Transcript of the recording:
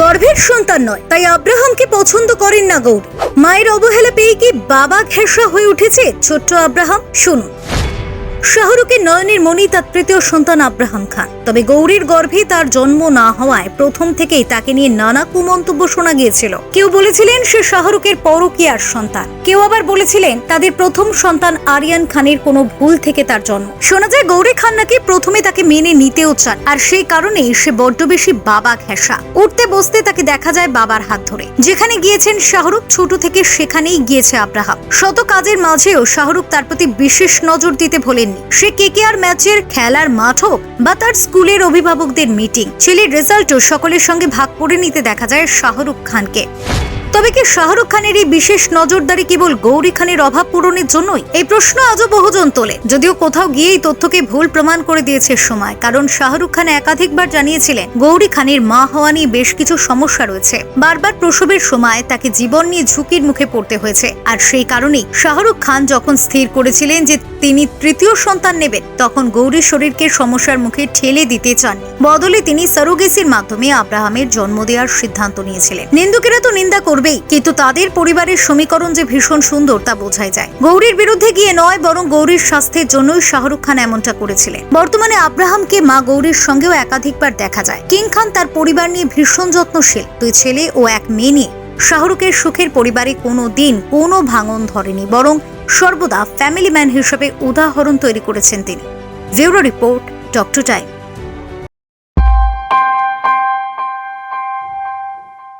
গর্ভের সন্তান নয়, তাই আব্রাহামকে পছন্দ করেন না গৌরী। মায়ের অবহেলা পেয়ে কি বাবা ঘেঁষা হয়ে উঠেছে? ছোট্ট আব্রাহাম, শুনুন। শাহরুখের নয়নের মণি তার তৃতীয় সন্তান আব্রাহাম খান। তবে গৌরীর গর্ভে তার জন্ম না হওয়ায় প্রথম থেকেই তাকে নিয়ে নানা কুমন্তব্য শোনা গিয়েছিল। কেউ বলেছিলেন সে শাহরুখের পরকীয়ার সন্তান। কেউ আবার বলেছিলেন তাদের প্রথম সন্তান আরিয়ান খানের কোনো ভুল থেকে তার জন্ম। শোনা যায় গৌরী খান নাকি প্রথমে তাকে মেনে নিতেও চান, আর সেই কারণেই সে বড্ড বেশি বাবা ঘেঁষা। উঠতে বসতে তাকে দেখা যায় বাবার হাত ধরে। যেখানে গিয়েছেন শাহরুখ, ছোট থেকে সেখানেই গিয়েছে আব্রাহাম। শত কাজের মাঝেও শাহরুখ তার প্রতি বিশেষ নজর দিতে ভোলেননি সে কেকেআর ম্যাচের খেলার মাঠ হোক বা তার স্কুলের অভিভাবকদের মিটিং? ছেলের রেজাল্টও সকলের সঙ্গে ভাগ করে নিতে দেখা যায় শাহরুখ খানকে। তবে কি শাহরুখ খানের এই বিশেষ নজরদারি কেবল গৌরী খানের অভাব পূরণের জন্যই? এই প্রশ্ন আজও বহুজন তোলে। যদিও কোথাও গিয়ে এই তথ্যকে ভুল প্রমাণ করে দিয়েছে সময়, কারণ শাহরুখ খান একাধিকবার জানিয়েছিলেন গৌরী খানের মা হওয়া নিয়ে বেশ কিছু সমস্যা রয়েছে। বারবার প্রসবের সময় তাকে জীবন নিয়ে ঝুঁকির মুখে পড়তে হয়েছে। আর সেই কারণেই শাহরুখ খান যখন স্থির করেছিলেন যে তিনি তৃতীয় সন্তান নেবেন, তখন গৌরীর শরীরকে সমস্যার মুখে ঠেলে দিতে চান। বদলে তিনি সারোগেসির মাধ্যমে আব্রাহামের জন্ম দেওয়ার সিদ্ধান্ত নিয়েছিলেন। নিন্দুকেরা তো নিন্দা করবেই। কিন্তু তাদের পরিবারের সমীকরণ যে ভীষণ সুন্দর তা বোঝাই যায়। গৌরীর বিরুদ্ধে গিয়ে নয়, বরং গৌরীর স্বাস্থ্যের জন্যই শাহরুখ খান এমনটা করেছিলেন। বর্তমানে আব্রাহামকে মা গৌরীর সঙ্গেও একাধিকবার দেখা যায়। কিং খান তার পরিবার নিয়ে ভীষণ যত্নশীল। দুই ছেলে ও এক মেয়ে নিয়ে শাহরুখের সুখের পরিবারে কোনো দিন কোনো ভাঙন ধরেনি, বরং সর্বদা ফ্যামিলি ম্যান হিসেবে উদাহরণ তৈরি করেছেন তিনি। Bureau report, doctor time.